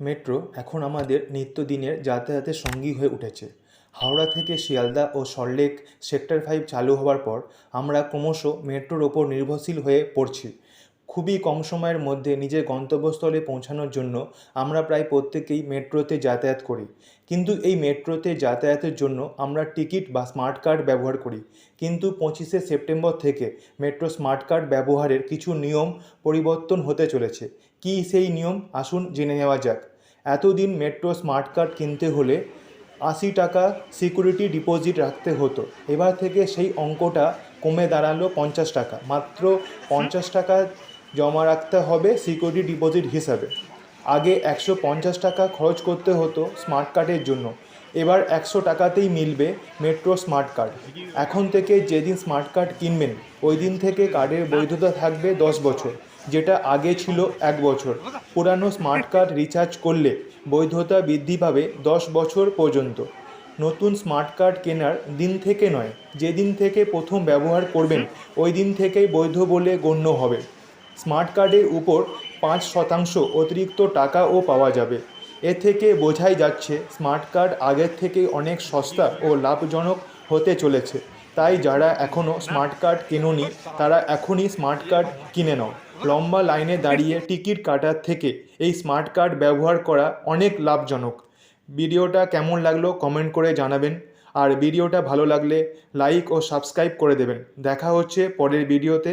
Metro এখন আমাদের নিত্যদিনের যাতায়াতের সঙ্গী হয়ে উঠেছে। হাওড়া থেকে শিয়ালদা ও সল্টলেক সেক্টর ফাইভ চালু হওয়ার পর আমরা ক্রমশ মেট্রোর ওপর নির্ভরশীল হয়ে পড়ছি। খুবই কম সময়ের মধ্যে নিজের গন্তব্যস্থলে পৌঁছানোর জন্য আমরা প্রায় প্রত্যেকেই মেট্রোতে যাতায়াত করি। কিন্তু এই মেট্রোতে যাতায়াতের জন্য আমরা টিকিট বা স্মার্ট কার্ড ব্যবহার করি। কিন্তু পঁচিশে সেপ্টেম্বর থেকে মেট্রো স্মার্ট কার্ড ব্যবহারের কিছু নিয়ম পরিবর্তন হতে চলেছে। কী সেই নিয়ম? আসুন জেনে নেওয়া যাক। এতদিন মেট্রো স্মার্ট কার্ড কিনতে হলে আশি টাকা সিকিউরিটি ডিপোজিট রাখতে হতো। এবার থেকে সেই অঙ্কটা কমে দাঁড়াল পঞ্চাশ টাকা। মাত্র পঞ্চাশ টাকা জমা রাখতে হবে সিকিউরিটি ডিপোজিট হিসাবে। আগে একশো পঞ্চাশ টাকা খরচ করতে হতো স্মার্ট কার্ডের জন্য। এবার একশো টাকাতেই মিলবে মেট্রো স্মার্ট কার্ড। এখন থেকে যেদিন স্মার্ট কার্ড কিনবেন ওই দিন থেকে কার্ডের বৈধতা থাকবে দশ বছর, যেটা আগে ছিল এক বছর। পুরানো স্মার্ট কার্ড রিচার্জ করলে বৈধতা বৃদ্ধি পাবে দশ বছর পর্যন্ত। নতুন স্মার্ট কার্ড কেনার দিন থেকে নয়, যেদিন থেকে প্রথম ব্যবহার করবেন ওই দিন থেকেই বৈধ বলে গণ্য হবে। স্মার্ট কার্ডের উপর পাঁচ শতাংশ অতিরিক্ত টাকাও পাওয়া যাবে। এ থেকে বোঝাই যাচ্ছে, স্মার্ট কার্ড আগের থেকে অনেক সস্তা ও লাভজনক হতে চলেছে। তাই যারা এখনও স্মার্ট কার্ড কেনোনি, তারা এখনই স্মার্ট কার্ড কিনে নাও। লম্বা লাইনে দাঁড়িয়ে টিকিট কাটার থেকে এই স্মার্ট কার্ড ব্যবহার করা অনেক লাভজনক। ভিডিওটা কেমন লাগল কমেন্ট করে জানাবেন। আর ভিডিওটা ভালো লাগলে লাইক ও সাবস্ক্রাইব করে দেবেন। দেখা হচ্ছে পরের ভিডিওতে।